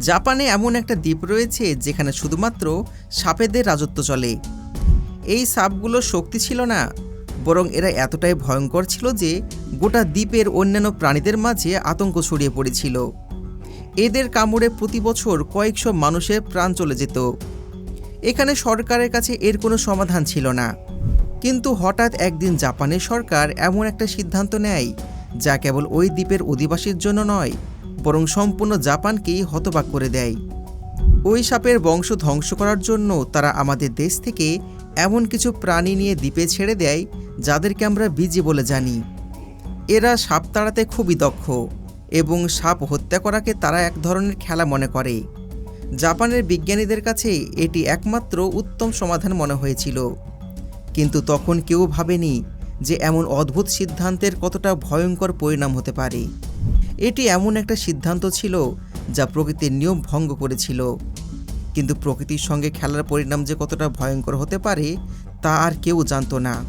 জাপানে এমন একটা দ্বীপ রয়েছে যেখানে শুধুমাত্র সাপেদের রাজত্ব চলে। এই সাপগুলোর শক্তি ছিল না, বরং এরা এতটাই ভয়ঙ্কর ছিল যে গোটা দ্বীপের অন্যান্য প্রাণীদের মাঝে আতঙ্ক ছড়িয়ে পড়েছিল। এদের কামড়ে প্রতি বছর কয়েকশো মানুষের প্রাণ চলে যেত। এখানে সরকারের কাছে এর কোনো সমাধান ছিল না। কিন্তু হঠাৎ একদিন জাপানের সরকার এমন একটা সিদ্ধান্ত নেয়, যা কেবল ওই দ্বীপের অধিবাসীর জন্য নয় বরং সম্পূর্ণ জাপানকেই হতবাক করে দেয়। ওই সাপের বংশ ধ্বংস করার জন্য তারা আমাদের দেশ থেকে এমন কিছু প্রাণী নিয়ে দ্বীপে ছেড়ে দেয়, যাদেরকে আমরা বিজি বলে জানি। এরা সাপ তাড়াতে খুবই দক্ষ এবং সাপ হত্যা করাকে তারা এক ধরনের খেলা মনে করে। জাপানের বিজ্ঞানীদের কাছে এটি একমাত্র উত্তম সমাধান মনে হয়েছিল। কিন্তু তখন কেউ ভাবেনি যে এমন অদ্ভুত সিদ্ধান্তের কতটা ভয়ঙ্কর পরিণাম হতে পারে। এটি এমন একটা সিদ্ধান্ত ছিল যা প্রকৃতির নিয়ম ভঙ্গ করেছিল। কিন্তু প্রকৃতির সঙ্গে খেলার পরিণাম যে কতটা ভয়ঙ্কর হতে পারে, তা আর কেউ জানতো না।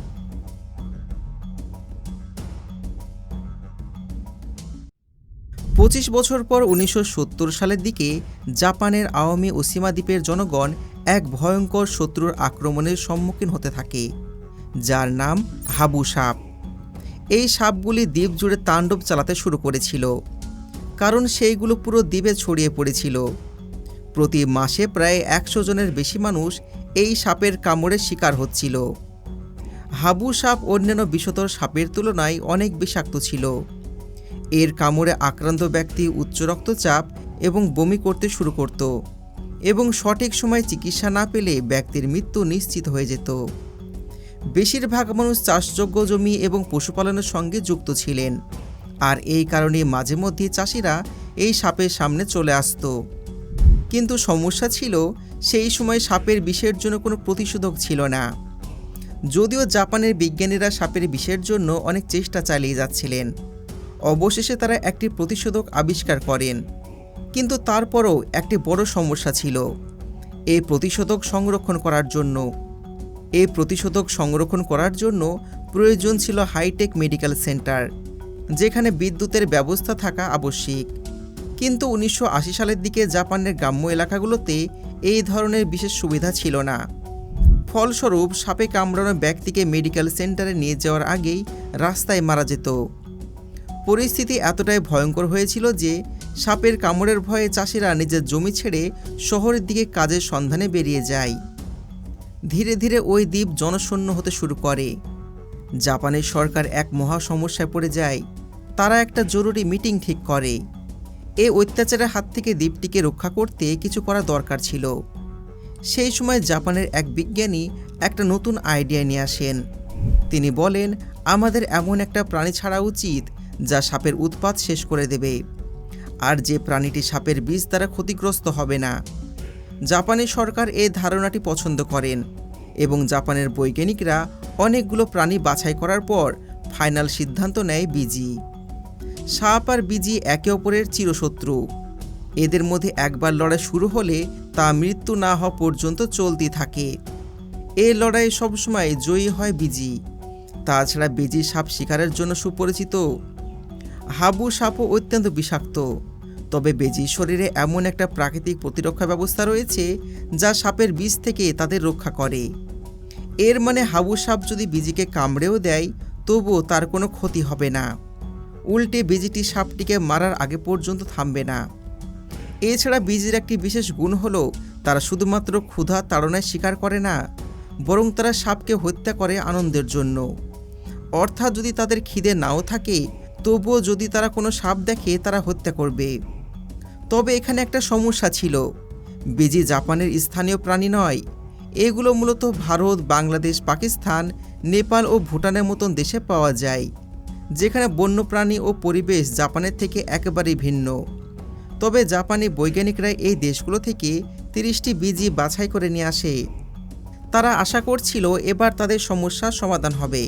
পঁচিশ বছর পর উনিশশো সত্তর সালের দিকে জাপানের আওয়ামী ওসিমা দ্বীপের জনগণ এক ভয়ঙ্কর শত্রুর আক্রমণের সম্মুখীন হতে থাকে, যার নাম হাবু সাপ। এই সাপগুলি দ্বীপ জুড়ে তাণ্ডব চালাতে শুরু করেছিল, কারণ সেইগুলো পুরো দ্বীপে ছড়িয়ে পড়েছিল। প্রতি মাসে প্রায় একশো জনের বেশি মানুষ এই সাপের কামড়ের শিকার হচ্ছিল। হাবু সাপ অন্যান্য বিষধর সাপের তুলনায় অনেক বিষাক্ত ছিল। এর কামড়ে আক্রান্ত ব্যক্তি উচ্চ রক্তচাপ এবং বমি করতে শুরু করত এবং সঠিক সময়ে চিকিৎসা না পেলে ব্যক্তির মৃত্যু নিশ্চিত হয়ে যেত। বেশিরভাগ মানুষ চাষযোগ্য জমি এবং পশুপালনের সঙ্গে যুক্ত ছিলেন। আর এই কারণে মাঝে মধ্যে চাষিরা এই সাপের সামনে চলে আসতো। কিন্তু সমস্যা ছিল, সেই সময় সাপের বিষের জন্য কোনো প্রতিষেধক ছিল না। যদিও জাপানের বিজ্ঞানীরা সাপের বিষের জন্য অনেক চেষ্টা চালিয়ে যাচ্ছিলেন। অবশেষে তারা একটি প্রতিষেধক আবিষ্কার করেন। কিন্তু তারপরও একটি বড় সমস্যা ছিল। এই প্রতিষেধক সংরক্ষণ করার জন্য এই প্রতিষেধক সংরক্ষণ করার জন্য প্রয়োজন ছিল হাইটেক মেডিকেল সেন্টার, যেখানে বিদ্যুতের ব্যবস্থা থাকা আবশ্যিক। কিন্তু উনিশশো আশি সালের দিকে জাপানের গ্রাম্য এলাকাগুলোতে এই ধরনের বিশেষ সুবিধা ছিল না। ফলস্বরূপ, সাপে কামড়ানো ব্যক্তিকে মেডিকেল সেন্টারে নিয়ে যাওয়ার আগেই রাস্তায় মারা যেত। পরিস্থিতি এতটাই ভয়ঙ্কর হয়েছিল যে সাপের কামড়ের ভয়ে চাষিরা নিজের জমি ছেড়ে শহরের দিকে কাজের সন্ধানে বেরিয়ে যায়। ধীরে ধীরে ওই দ্বীপ জনশূন্য হতে শুরু করে। জাপানের সরকার এক মহা সমস্যায় পড়ে যায়। তারা একটা জরুরি মিটিং ঠিক করে। এ অত্যাচারের হাত থেকে দ্বীপটিকে রক্ষা করতে কিছু করা দরকার ছিল। সেই সময় জাপানের এক বিজ্ঞানী একটা নতুন আইডিয়া নিয়ে আসেন। তিনি বলেন, আমাদের এমন একটা প্রাণী ছাড়া উচিত যা সাপের উৎপাত শেষ করে দেবে। আর যে প্রাণীটি সাপের বীজ দ্বারা ক্ষতিগ্রস্ত হবে না। জাপানি সরকার এই ধারণাটি পছন্দ করেন এবং জাপানের বৈজ্ঞানিকরা অনেকগুলো প্রাণী বাছাই করার পর ফাইনাল সিদ্ধান্ত নেয় বিজি। সাপ আর বিজি একে অপরের চিরশত্রু। এদের মধ্যে একবার লড়াই শুরু হলে তা মৃত্যু না হওয়া পর্যন্ত চলতে থাকে। এই লড়াই সবসময় জয়ী হয় বিজি। তাছাড়া বিজি সাপ শিকারের জন্য সুপরিচিত। হাবু সাপও অত্যন্ত বিষাক্ত। তবে বেজি শরীরে এমন একটা প্রাকৃতিক প্রতিরক্ষা ব্যবস্থা রয়েছে যা সাপের বিষ থেকে তাদের রক্ষা করে। এর মানে হাবু সাপ যদি বিজিকে কামড়েও দেয়, তবুও তার কোনো ক্ষতি হবে না। উল্টে বিজিটি সাপটিকে মারার আগে পর্যন্ত থামবে না। এছাড়া বিজির একটি বিশেষ গুণ হলো, তারা শুধুমাত্র ক্ষুধা তাড়নায় শিকার করে না, বরং তারা সাপকে হত্যা করে আনন্দের জন্য। অর্থাৎ যদি তাদের খিদে নাও থাকে, তবুও যদি তারা কোনো সাপ দেখে, তারা হত্যা করবে। তবে এখানে একটা সমস্যা ছিল। বেজি জাপানের স্থানীয় প্রাণী নয়। এগুলো মূলত ভারত, বাংলাদেশ, পাকিস্তান, নেপাল ও ভুটানের মতন দেশে পাওয়া যায়, যেখানে বন্যপ্রাণী ও পরিবেশ জাপানের থেকে একেবারেই ভিন্ন। তবে জাপানি বৈজ্ঞানিকরা এই দেশগুলো থেকে তিরিশটি বিজি বাছাই করে নিয়ে আসে। তারা আশা করছিল এবার তাদের সমস্যার সমাধান হবে।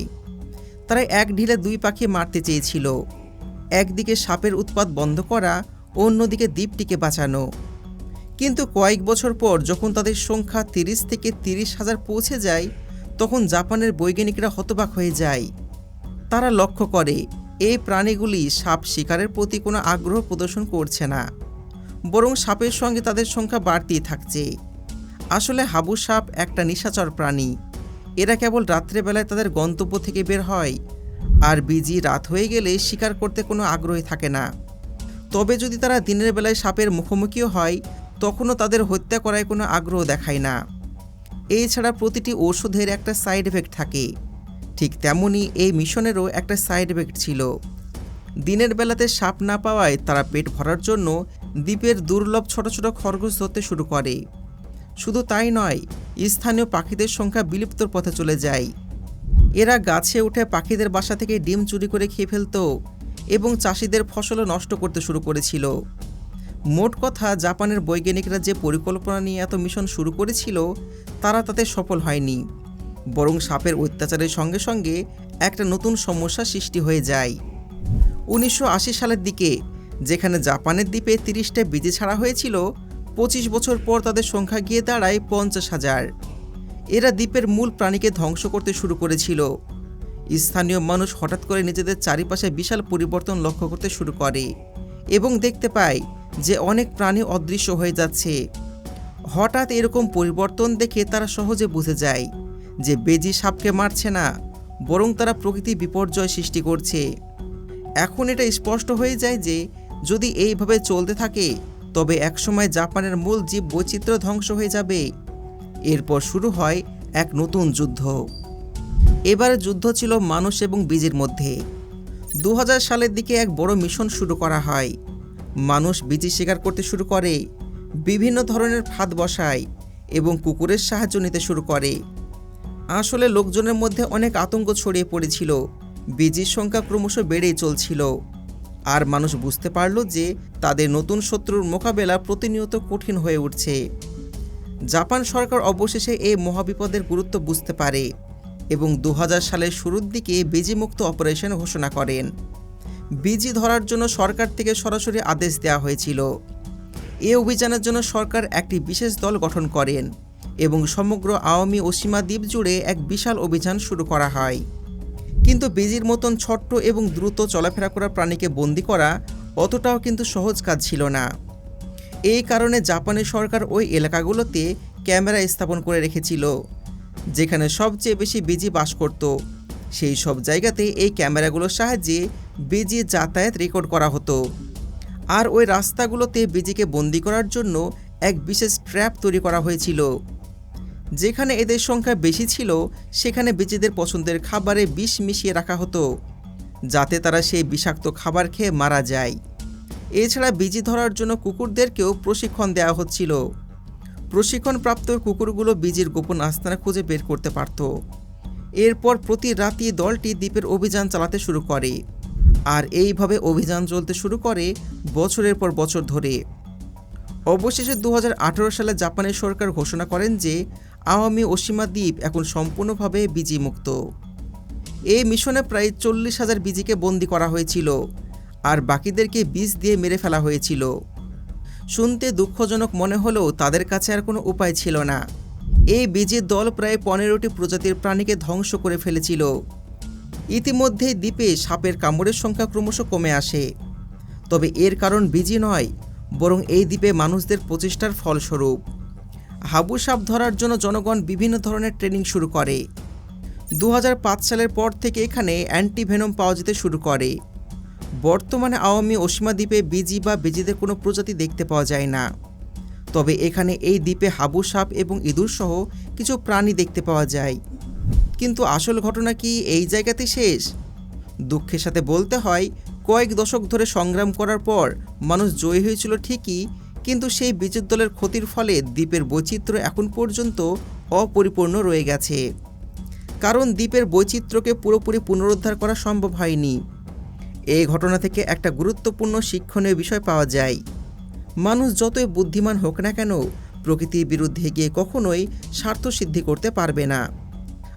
তারা এক ঢিলে দুই পাখি মারতে চেয়েছিল। একদিকে সাপের উৎপাত বন্ধ করা অন্যদিকে দ্বীপটিকে বাঁচানো। কিন্তু কয়েক বছর পর যখন তাদের সংখ্যা তিরিশ থেকে তিরিশ হাজার পৌঁছে যায়, তখন জাপানের বৈজ্ঞানিকরা হতবাক হয়ে যায়। তারা লক্ষ্য করে, এই প্রাণীগুলি সাপ শিকারের প্রতি কোনো আগ্রহ প্রদর্শন করছে না, বরং সাপের সঙ্গে তাদের সংখ্যা বাড়তেই থাকছে। আসলে হাবু সাপ একটা নিশাচর প্রাণী। এরা কেবল রাত্রেবেলায় তাদের গন্তব্য থেকে বের হয়, আর বিজি রাত হয়ে গেলে শিকার করতে কোনো আগ্রহী থাকে না। তবে যদি তারা দিনের বেলায় সাপের মুখোমুখিও হয়, তখনও তাদের হত্যা করায় কোনো আগ্রহ দেখায় না। এছাড়া প্রতিটি ওষুধের একটা সাইড এফেক্ট থাকে। ঠিক তেমনই এই মিশনেরও একটা সাইড এফেক্ট ছিল। দিনের বেলাতে সাপ না পাওয়ায় তারা পেট ভরার জন্য দ্বীপের দুর্লভ ছোট ছোট খরগোশ ধরতে শুরু করে। শুধু তাই নয়, স্থানীয় পাখিদের সংখ্যা বিলুপ্তর পথে চলে যায়। এরা গাছে উঠে পাখিদের বাসা থেকে ডিম চুরি করে খেয়ে ফেলতো। এবং চাষিদের ফসলও নষ্ট করতে শুরু করেছিল। মোট কথা, জাপানের বৈজ্ঞানিকরা যে পরিকল্পনা নিয়ে এত মিশন শুরু করেছিল, তারা তাতে সফল হয়নি। বরং সাপের অত্যাচারের সঙ্গে সঙ্গে একটা নতুন সমস্যা সৃষ্টি হয়ে যায়। উনিশশো আশি সালের দিকে, যেখানে জাপানের দ্বীপে তিরিশটা বীজে ছাড়া হয়েছিল, পঁচিশ বছর পর তাদের সংখ্যা গিয়ে দাঁড়ায় পঞ্চাশ হাজার। এরা দ্বীপের মূল প্রাণীকে ধ্বংস করতে শুরু করেছিল। স্থানীয় মানুষ হঠাৎ করে নিজেদের চারিপাশে বিশাল পরিবর্তন লক্ষ্য করতে শুরু করে এবং দেখতে পায় যে অনেক প্রাণী অদৃশ্য হয়ে যাচ্ছে। হঠাৎ এরকম পরিবর্তন দেখে তারা সহজে বুঝে যায় যে বেজি সাপকে মারছে না, বরং তারা প্রকৃতি বিপর্যয় সৃষ্টি করছে। এখন এটা স্পষ্ট হয়ে যায় যে যদি এইভাবে চলতে থাকে, তবে একসময় জাপানের মূল জীব বৈচিত্র্য ধ্বংস হয়ে যাবে। এরপর শুরু হয় এক নতুন যুদ্ধ। এবারে যুদ্ধ ছিল মানুষ এবং বীজের মধ্যে। দু হাজার সালের দিকে এক বড় মিশন শুরু করা হয়। মানুষ বীজি শিকার করতে শুরু করে, বিভিন্ন ধরনের ফাঁদ বসায় এবং কুকুরের সাহায্য নিতে শুরু করে। আসলে লোকজনের মধ্যে অনেক আতঙ্ক ছড়িয়ে পড়েছিল, বীজির সংখ্যা ক্রমশ বেড়েই চলছিল। আর মানুষ বুঝতে পারল যে তাদের নতুন শত্রুর মোকাবেলা প্রতিনিয়ত কঠিন হয়ে উঠছে। জাপান সরকার অবশেষে এই মহাবিপদের গুরুত্ব বুঝতে পারে। এবং দু হাজার সালের শুরুর দিকে বীজিমুক্ত অপারেশন ঘোষণা করেন। বীজি ধরার জন্য সরকার থেকে সরাসরি আদেশ দেওয়া হয়েছিল। এ অভিযানের জন্য সরকার একটি বিশেষ দল গঠন করেন এবং সমগ্র আওয়ামী ও সীমা দ্বীপ জুড়ে এক বিশাল অভিযান শুরু করা হয়। কিন্তু বেজির মতন ছোট্ট এবং দ্রুত চলাফেরা করা প্রাণীকে বন্দি করা অতটাও কিন্তু সহজ কাজ ছিল না। এই কারণে জাপানের সরকার ওই এলাকাগুলোতে ক্যামেরা স্থাপন করে রেখেছিল। যেখানে সবচেয়ে বেশি বেজি বাস করত। সেই সব জায়গাতে এই ক্যামেরাগুলোর সাহায্যে বেজি যাতায়াত রেকর্ড করা হতো। আর ওই রাস্তাগুলোতে বেজিকে বন্দি করার জন্য এক বিশেষ ট্র্যাপ তৈরি করা হয়েছিল। যেখানে এদের সংখ্যা বেশি ছিল, সেখানে বেজিদের পছন্দের খাবারে বিষ মিশিয়ে রাখা হতো, যাতে তারা সেই বিষাক্ত খাবার খেয়ে মারা যায়। এছাড়া বিজি ধরার জন্য কুকুরদেরকেও প্রশিক্ষণ দেওয়া হচ্ছিল। প্রশিক্ষণপ্রাপ্ত কুকুরগুলো বিজির গোপন আস্তানা খুঁজে বের করতে পারত। এরপর প্রতি রাতই দলটি দ্বীপের অভিযান চালাতে শুরু করে। আর এইভাবে অভিযান চলতে শুরু করে বছরের পর বছর ধরে। অবশেষে দু হাজার আঠারো সালে জাপানের সরকার ঘোষণা করেন যে, আওয়ামী ওসীমা দ্বীপ এখন সম্পূর্ণভাবে বিজি মুক্ত এই মিশনে প্রায় চল্লিশ হাজার বিজিকে বন্দি করা হয়েছিল, আর বাকিদেরকে বীজ দিয়ে মেরে ফেলা হয়েছিল। শুনতে দুঃখজনক মনে হলেও তাদের কাছে আর কোনো উপায় ছিল না। এই বীজের দল প্রায় পনেরোটি প্রজাতির প্রাণীকে ধ্বংস করে ফেলেছিল। ইতিমধ্যেই দ্বীপে সাপের কামড়ের সংখ্যা ক্রমশ কমে আসে। তবে এর কারণ বিজি নয়, বরং এই দ্বীপে মানুষদের প্রচেষ্টার ফলস্বরূপ। হাবু সাপ ধরার জন্য জনগণ বিভিন্ন ধরনের ট্রেনিং শুরু করে। দু হাজার পাঁচ সালের পর থেকে এখানে অ্যান্টিভেনম পাওয়া যেতে শুরু করে। বর্তমানে আওয়ামী ওসীমা দ্বীপে বিজি বা বেজিদের কোনো প্রজাতি দেখতে পাওয়া যায় না। তবে এখানে এই দ্বীপে হাবু সাপ এবং ইঁদুর সহ কিছু প্রাণী দেখতে পাওয়া যায়। কিন্তু আসল ঘটনা কি এই জায়গাতে শেষ? দুঃখের সাথে বলতে হয়, কয়েক দশক ধরে সংগ্রাম করার পর মানুষ জয়ী হয়েছিল ঠিকই, কিন্তু সেই বিদ্যুৎ দলের ক্ষতির ফলে দ্বীপের বৈচিত্র্য এখন পর্যন্ত অপরিপূর্ণ রয়ে গেছে। কারণ দ্বীপের বৈচিত্র্যকে পুরোপুরি পুনরুদ্ধার করা সম্ভব হয়নি। এই ঘটনা থেকে একটা গুরুত্বপূর্ণ শিক্ষণীয় বিষয় পাওয়া যায়। মানুষ যতই বুদ্ধিমান হোক না কেন, প্রকৃতির বিরুদ্ধে গিয়ে কখনোই স্বার্থ সিদ্ধি করতে পারবে না।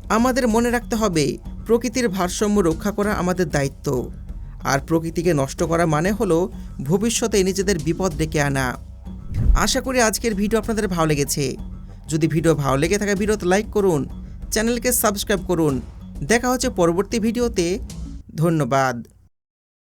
আমাদের মনে রাখতে হবে, প্রকৃতির ভারসাম্য রক্ষা করা আমাদের দায়িত্ব। আর প্রকৃতিকে নষ্ট করা মানে হলো ভবিষ্যতে নিজেদের বিপদ ডেকে আনা। আশা করি আজকের ভিডিও আপনাদের ভালো লেগেছে। যদি ভিডিও ভালো লেগে থাকে, ভিডিওতে লাইক করুন, চ্যানেলকে সাবস্ক্রাইব করুন। দেখা হচ্ছে পরবর্তী ভিডিওতে। ধন্যবাদ।